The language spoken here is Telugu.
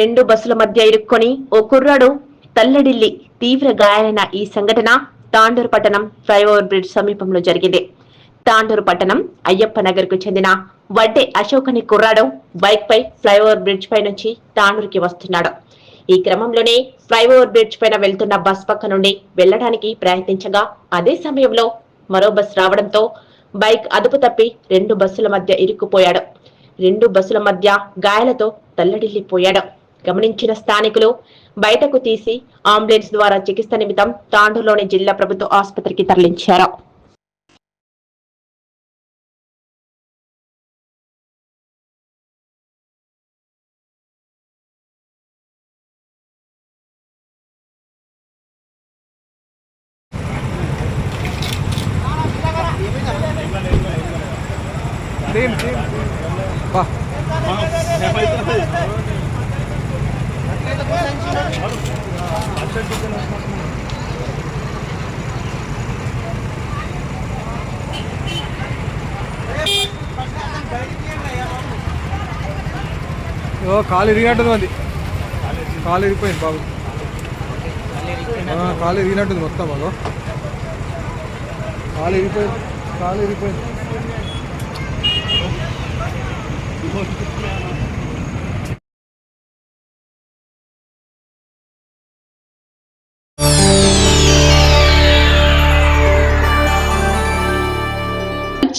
రెండు బస్సుల మధ్య ఇరుక్కొని ఓ కుర్రాడు తల్లడిల్లి తీవ్ర గాయాలైన ఈ సంఘటన తాండూరు పట్టణం ఫ్లైఓవర్ బ్రిడ్జ్ సమీపంలో జరిగింది. తాండూరు పట్టణం అయ్యప్ప నగర్కు చెందిన వడ్డే అశోక్ అనే కుర్రాడు బైక్ పై ఫ్లైఓవర్ బ్రిడ్జ్ పై నుంచి తాండూరుకి వస్తున్నాడు. ఈ క్రమంలోనే ఫ్లైఓవర్ బ్రిడ్జ్ పైన వెళ్తున్న బస్ పక్క నుండి వెళ్ళడానికి ప్రయత్నించగా అదే సమయంలో మరో బస్ రావడంతో బైక్ అదుపు తప్పి రెండు బస్సుల మధ్య ఇరుక్కుపోయాడు. రెండు బస్సుల మధ్య గాయాలతో తల్లడిల్లిపోయాడు. గమనించిన స్థానికులు బయటకు తీసి అంబులెన్స్ ద్వారా చికిత్స నిమిత్తం తాండూరులోని జిల్లా ప్రభుత్వ ఆసుపత్రికి తరలించారు. టీమ్ టీమ్ ఓ కాలు ఇరిగినట్టుంది మంది కాలు ఇరిగిపోయింది బాబు. కాలు ఇరిగినట్టుంది మొత్తం బాబు. కాలు ఇరిగిపోయింది కాలు ఇరిగిపోయింది.